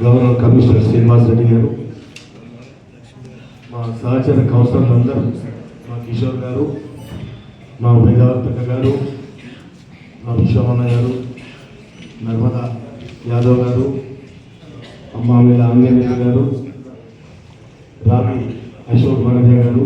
Governor commissioner Srinivas Reddy గారు మా సహచర కౌన్సిలర్లందరూ మా కిషోర్ గారు మా వేదావర్తక గారు మా విశ్వమన్న గారు నర్మదా యాదవ్ గారు అమ్మామిల ఆంజనేయ గారు రావి అశోక్ వనజ గారు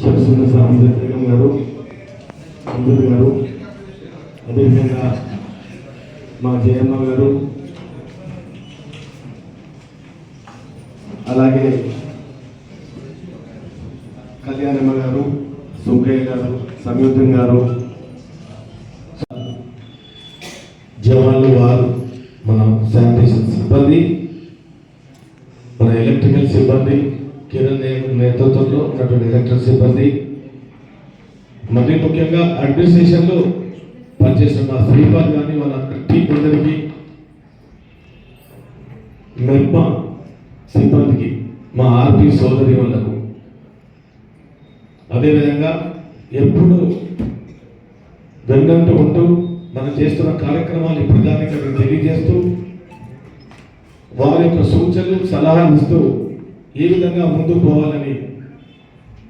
శివసుందర సాంబేద్ గారు అంబుల్ గారు అదేవిధంగా మా జయమ్మ గారు అలాగే కళ్యాణమ్మ గారు సుంకయ్య గారు సంయుక్తం గారు జవాన్లు వారు మన శానిటేషన్ సిబ్బంది మన ఎలక్ట్రికల్ సిబ్బంది కిరణ్ నేతృత్వంలో ఉన్నటువంటి ఎలక్ట్రికల్ సిబ్బంది మరీ ముఖ్యంగా అడ్మినిస్ట్రేషన్లో పనిచేసిన మా శ్రీపాద్ కానీ వాళ్ళ టీం అందరికీ మెర్మా సిబ్బందికి సోదరి వాళ్ళకు అదేవిధంగా ఎప్పుడు వెన్నంటూ ఉంటూ మనం చేస్తున్న కార్యక్రమాలు ప్రజానికి తెలియజేస్తూ వారి యొక్క సూచనలు సలహాలు ఇస్తూ ఏ విధంగా ముందుకు పోవాలని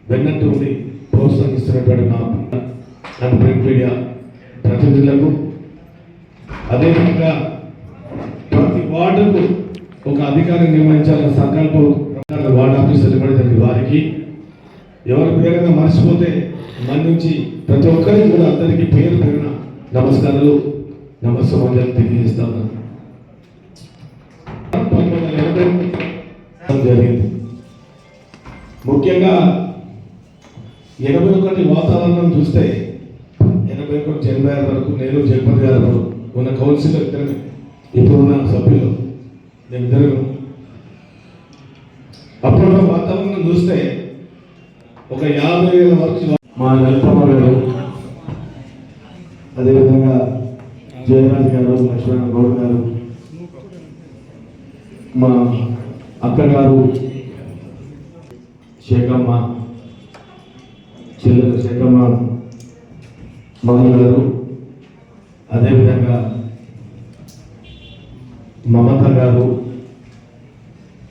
వెన్నంటూ ఉండి ప్రోత్సహిస్తున్నటువంటి మా మన ప్రింట్ మీడియా ప్రతినిధులకు. అదేవిధంగా ప్రతి వార్డుకు ఒక అధికారం నిర్వహించాలన్న సంకల్పం ప్రకారం వార్డు ఆఫీసర్లు పడింది వారికి ఎవరి పేరుగా మర్చిపోతే మన నుంచి ప్రతి ఒక్కరికి కూడా అందరికీ పేరు పేరున నమస్కారాలు నమస్కారాలు తెలియజేస్తాను జరిగింది. ముఖ్యంగా ఎనభై ఒకటి వాతావరణం చూస్తే ఎనభై ఒకటి ఎనభై ఆరు వరకు నేను జగపతి గారు ఉన్న కౌన్సిలర్ ఇద్దరు ఇప్పుడున్న సభ్యులు నేను ఇద్దరు వాతావరణం చూస్తే ఒక యాభై వేల వర్క్స్ మా లలితమ్మ గారు అదేవిధంగా జయరాజ్ గారు లక్ష్మణ గౌడ్ గారు మా అక్కగారు శేఖమ్మ చెల్లెలు శేఖమ్మ మహల్ గారు అదేవిధంగా మమత గారు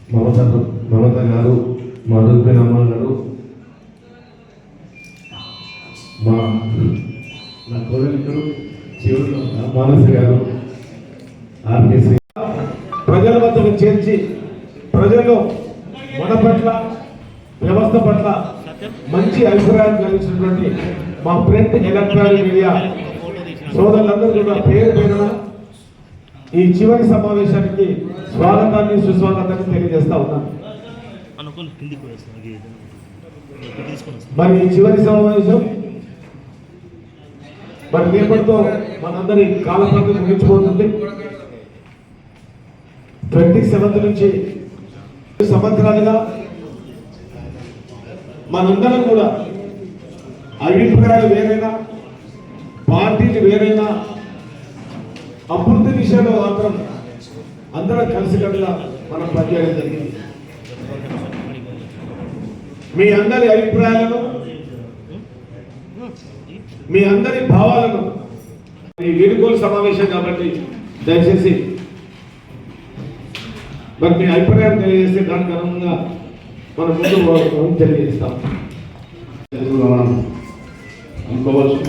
మమత మమత గారు మా రూపిన మా నా కోరికలు చివరిలో మానస గారు ఆర్కేసీ ప్రజల వద్దకు చేర్చి ప్రజలు మన పట్ల వ్యవస్థ పట్ల మంచి అభిప్రాయం కలిగించినటువంటి మా ప్రింట్ ఎలక్ట్రానిక్ మీడియా సోదరులందరూ కూడా పేరు పేరున ఈ చివరి సమావేశానికి స్వాగతాన్ని సుస్వాగతాన్ని తెలియజేస్తా ఉన్నాను. అనుకుని కిందికి మరి చివరి సమావేశం? మరి రేపటితో మనందరి కాలపరిధి ముగించిపోతుంది. ట్వంటీ సెవెంత్ నుంచి సంవత్సరాలుగా మనందరం కూడా అభిప్రాయాలు వేరైనా పార్టీలు వేరైనా అభివృద్ధి విషయంలో మాత్రం అందరం కలిసికట్టుగా మనం పనిచేయడం జరిగింది. మీ అందరి అభిప్రాయాలను మీ అందరి భావాలను ఈ వీడుకోలు సమావేశం కాబట్టి దయచేసి మరి మీ అభిప్రాయం తెలియజేస్తే దానికి అనుగుణంగా మనం ముందు తెలియజేస్తాం. అనుకోవచ్చు.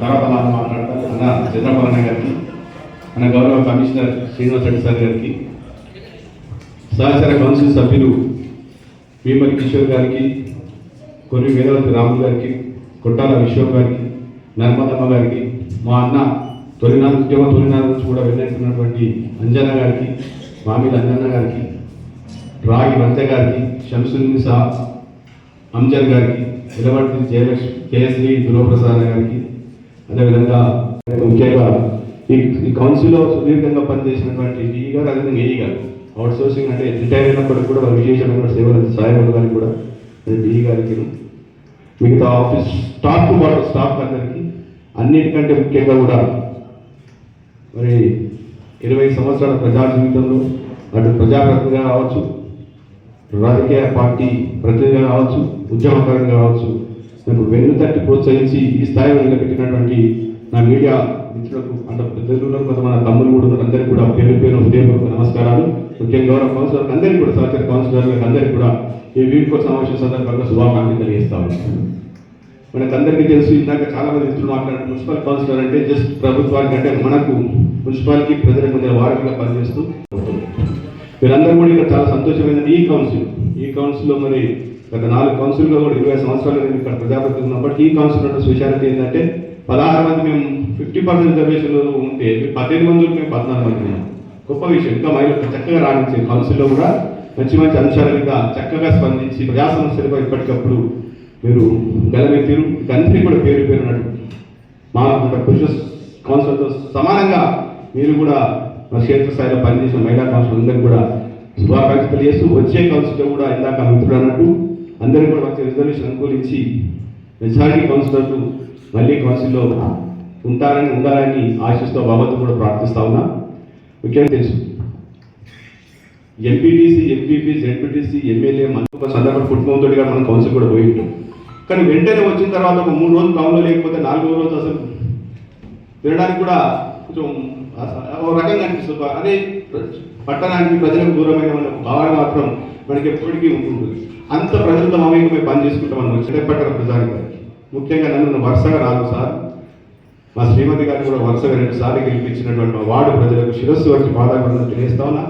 తర్వాత మనం మాట్లాడతాం. అన్న చంద్రబాబు గారికి మన గౌరవ కమిషనర్ శ్రీనివాస రెడ్డి సార్ గారికి. సహచర కౌన్సిల్ సభ్యులు భీమరి కిషోర్ గారికి కొన్ని వేదవతి రాములు గారికి కొట్టాల విశ్వం గారికి నర్మదమ్మ గారికి మా అన్న తొలినాడు ఉద్యమ తొలినాడు నుంచి కూడా వెళ్ళినటువంటి అంజన గారికి మామిడి అంజన్న గారికి రాగి వంజ గారికి శంసుని సా అంజన్ గారికి నిలబడి జయలక్ష్మి కేఎస్వి దుర్వప్రసాద్ గారికి అదేవిధంగా ముఖ్యంగా ఈ ఈ కౌన్సిల్లో సుదీర్ఘంగా పనిచేసినటువంటి ఈ గారు అదేవిధంగా ఏఈ గారు. అవుట్ సోర్సింగ్ అంటే రిటైర్ అయినప్పటికీ కూడా వారు విశేషమైన సేవలు సాయం గారికి కూడా అదే డిఈ గారికి మిగతా ఆఫీస్ స్టాఫ్ పాటు స్టాఫ్ అందరికీ అన్నిటికంటే ముఖ్యంగా కూడా మరి ఇరవై సంవత్సరాల ప్రజా జీవితంలో అటు ప్రజాప్రతినిధిగా కావచ్చు రాజకీయ పార్టీ ప్రతినిధిగా కావచ్చు ఉద్యమకారులుగా కావచ్చు నాకు వెన్ను తట్టి ప్రోత్సహించి ఈ స్థాయిలో నిలబెట్టినటువంటి నా మీడియా మిత్రులకు అందరు పెద్దలు కొంత మన తమ్ములు కూడా ఉన్నారు. అందరికీ కూడా పేరు పేరు హృదయపూర్వక నమస్కారాలు. ముఖ్యంగా గౌరవ కౌన్సిలర్ అందరికీ కూడా సహచర కౌన్సిలర్లకు అందరికీ కూడా ఈ వీడ్కో సమావేశం సందర్భంగా శుభాకాంక్షలు తెలియజేస్తాము. ఉన్నాను మనకు అందరికీ తెలుసు ఇందాక చాలా మంది మిత్రులు మాట్లాడారు మున్సిపల్ కౌన్సిలర్ అంటే జస్ట్ ప్రభుత్వానికి అంటే మనకు మున్సిపాలిటీ ప్రజలకు మధ్య వారంగా పనిచేస్తూ వీరందరూ కూడా ఇక్కడ చాలా సంతోషమైన ఈ కౌన్సిల్. ఈ కౌన్సిల్లో మరి గత నాలుగు కౌన్సిల్లో కూడా ఇరవై సంవత్సరాలు నేను ఇక్కడ ప్రజాప్రతినిధి ఉన్నప్పటికీ ఈ కౌన్సిల్ ఉన్న స్పెషాలిటీ ఏంటంటే పదహారు మంది మేము ఫిఫ్టీ పర్సెంట్ రిజర్వేషన్లో ఉంటే పద్దెనిమిది మంది మేము పద్నాలుగు మంది గొప్ప విషయం. ఇంకా మహిళలు చక్కగా రాణించే కౌన్సిల్లో కూడా మంచి మంచి అంశాల మీద చక్కగా స్పందించి ప్రజా సమస్యలపై ఎప్పటికప్పుడు మీరు గలమెత్తిరు అందరికీ కూడా పేరు పేరున్నట్టు మా పురుష కౌన్సిల్తో సమానంగా మీరు కూడా మా క్షేత్రస్థాయిలో పనిచేసిన మహిళా కౌన్సిల్ అందరికీ కూడా శుభాకాంక్షలు తెలియజేస్తూ వచ్చే కౌన్సిల్లో కూడా ఇందాక మిత్రుడు అన్నట్టు అందరికీ కూడా వచ్చే రిజర్వేషన్ అనుకూలించి మెజారిటీ కౌన్సిలర్లు మళ్ళీ కౌన్సిల్లో ఉంటారని ఉండాలని ఆశిస్తూ బాబాతో కూడా ప్రార్థిస్తా ఉన్నా. ముఖ్యంగా తెలుసు. ఎంపీటీసీ ఎంపీపీ జెడ్పీటీసీ ఎమ్మెల్యే మన ఒక సందర్భం కుటుంబంతో మనం కౌన్సిల్ కూడా పోయి కానీ వెంటనే వచ్చిన తర్వాత ఒక మూడు రోజులు టౌన్లో లేకపోతే నాలుగో రోజు అసలు తినడానికి కూడా కొంచెం ఒక రకంగా అనిపిస్తుంది. అదే పట్టణానికి ప్రజలకు దూరమైన భావన మాత్రం మనకి ఎప్పటికీ ఉంటుంది అంత ప్రజలతో మమేకమై పని చేసుకుంటాం మనం చెడపట్టణ ప్రజానికి. ముఖ్యంగా నన్ను వరుసగా నాలుగు సార్. మా శ్రీమతి గారిని కూడా వరుసగా రెండు సార్లు గెలిపించినటువంటి మా వార్డు ప్రజలకు శిరస్సు వచ్చి పాదాభివందనం తెలియస్తా ఉన్నా.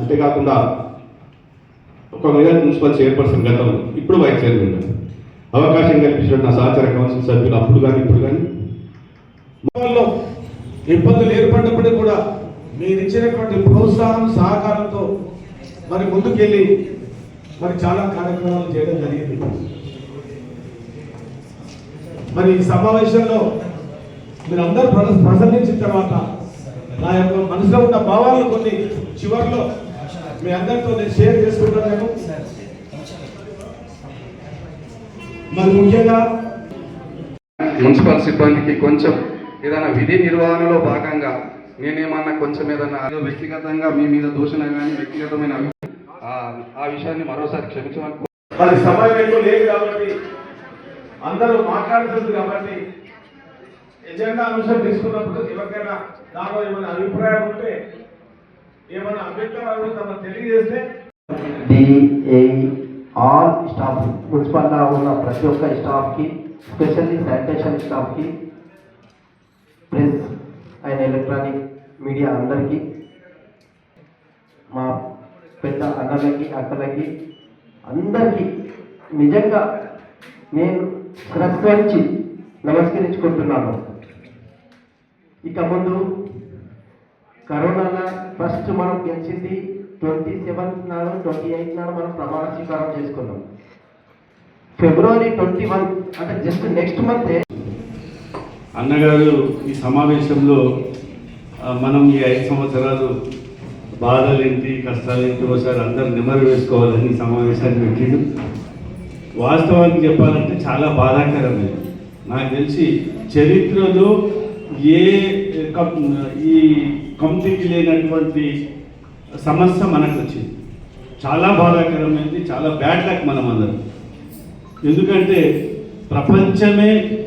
అంతేకాకుండా ఒక మీద మున్సిపల్ చైర్పర్సన్ గతం ఇప్పుడు వైస్ చైర్మన్ అవకాశం కల్పించిన నా సహచార కౌన్సిల్ సభ్యులు అప్పుడు కానీ ఇప్పుడు కానీ ఇబ్బందులు ఏర్పడినప్పటికీ కూడా మీరు ఇచ్చినటువంటి ప్రోత్సాహం సహకారంతో మరి ముందుకెళ్ళి మరి చాలా కార్యక్రమాలు చేయడం జరిగింది. మరి ఈ సమావేశంలో మీరు అందరూ ప్ర- ప్రసంగించిన తర్వాత నా యొక్క మనసులో ఉన్న భావాలను కొన్ని చివరిలో మీ అందరితో నేను షేర్ చేసుకుంటాను నేను మరి ముఖ్యంగా మున్సిపల్ సిబ్బందికి కొంచెం ఏదైనా విధి నిర్వహణలో భాగంగా నేనేమన్నా కొంచెం ఏదైనా ఏదో వ్యక్తిగతంగా మీ మీద దూషణ కానీ వ్యక్తిగతమైన ఆ విషయాన్ని మరోసారి క్షమించమని మరి సమయం ఎక్కువ లేదు కాబట్టి అందరూ మాట్లాడుతుంది కాబట్టి ఎజెండా అంశం తీసుకున్నప్పుడు ఎవరికైనా దానిలో ఏమైనా అభిప్రాయం ఉంటే ఏమైనా అభ్యంతరాలు తమ తెలియజేస్తే ఆల్ స్టాఫ్ మున్సిపల్లో ఉన్న ప్రతి ఒక్క స్టాఫ్కి స్పెషల్లీ శానిటేషన్ స్టాఫ్కి ప్రెస్ అండ్ ఎలక్ట్రానిక్ మీడియా అందరికీ మా పెద్ద అన్నలకి అక్కలకి అందరికీ నిజంగా నేను శిరస్సు నమస్కరించుకుంటున్నాను. ఇక ముందు కరోనా ఫస్ట్ మనం గెలిచింది ట్వంటీ సెవెంత్ నాడు ట్వంటీ ఎయిత్ నాడు మనం ప్రమాణ స్వీకారం చేసుకున్నాం. ఫిబ్రవరి ట్వంటీ వన్ అంటే జస్ట్ నెక్స్ట్ మంత్ అన్నగారు ఈ సమావేశంలో మనం ఈ ఐదు సంవత్సరాలు బాధలేంటి కష్టాలేంటి ఒకసారి అందరు నెమరు వేసుకోవాలని సమావేశాన్ని పెట్టిండు. వాస్తవానికి చెప్పాలంటే చాలా బాధాకరమైనది నాకు తెలిసి చరిత్రలో ఏ కం- ఈ కంపెనీకి లేనటువంటి సమస్య మనకు వచ్చింది చాలా బాధాకరమైంది చాలా బ్యాడ్ లక్ మనం అందరం ఎందుకంటే ప్రపంచమే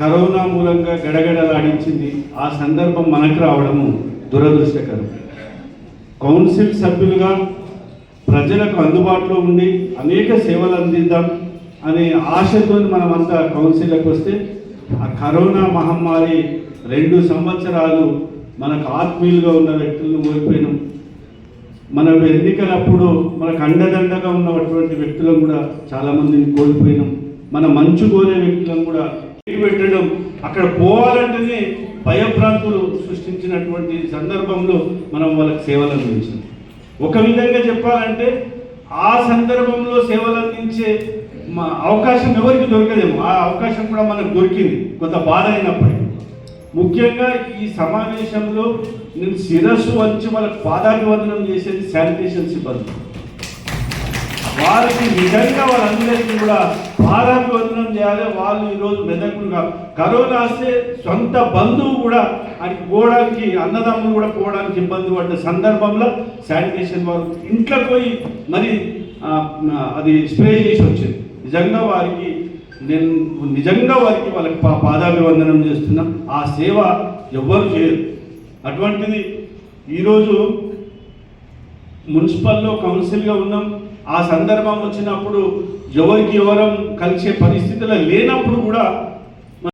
కరోనా మూలంగా గడగడలాడించింది. ఆ సందర్భం మనకు రావడము దురదృష్టకరం. కౌన్సిల్ సభ్యులుగా ప్రజలకు అందుబాటులో ఉండి అనేక సేవలు అందిద్దాం. అనే ఆశతో మనమంతా కౌన్సిల్కి వస్తే ఆ కరోనా మహమ్మారి రెండు సంవత్సరాలు మనకు ఆత్మీయులుగా ఉన్న వ్యక్తులను కోల్పోయినాం. మన ఎన్నికలప్పుడు మనకు అండదండగా ఉన్నటువంటి వ్యక్తులను కూడా చాలామందిని కోల్పోయినాం. మన మంచు కోరే వ్యక్తులను కూడా పెట్టడం అక్కడ పోవాలంటేనే భయభ్రాంతులు సృష్టించినటువంటి సందర్భంలో మనం వాళ్ళకి సేవలు అందించాం. ఒక విధంగా చెప్పాలంటే ఆ సందర్భంలో సేవలు అందించే మా అవకాశం ఎవరికి దొరకదేమో ఆ అవకాశం కూడా మనకు దొరికింది కొంత బాధ అయినప్పటికీ. ముఖ్యంగా ఈ సమావేశంలో నేను శిరస్సు వంచి వాళ్ళకి పాదాభివందనం చేసేది శానిటేషన్ సిబ్బంది. వారికి నిజంగా వాళ్ళందరికీ కూడా పాదాభివందనం చేయాలి వాళ్ళు ఈరోజు మెదకులుగా కరోనా వస్తే సొంత బంధువు కూడా ఆయనకి పోవడానికి అన్నదమ్ములు కూడా పోవడానికి ఇబ్బంది పడ్డ సందర్భంలో శానిటేషన్ వారు ఇంట్లో పోయి మరి అది స్ప్రే చేసి వచ్చింది. నిజంగా వారికి నేను నిజంగా వారికి వాళ్ళకి పా- పాదాభివందనం చేస్తున్నాం. ఆ సేవ ఎవ్వరు చేయరు. అటువంటిది ఈరోజు మున్సిపల్లో కౌన్సిల్గా ఉన్నాం. ఆ సందర్భం వచ్చినప్పుడు ఎవరికి ఎవరం కలిసే పరిస్థితులు లేనప్పుడు కూడా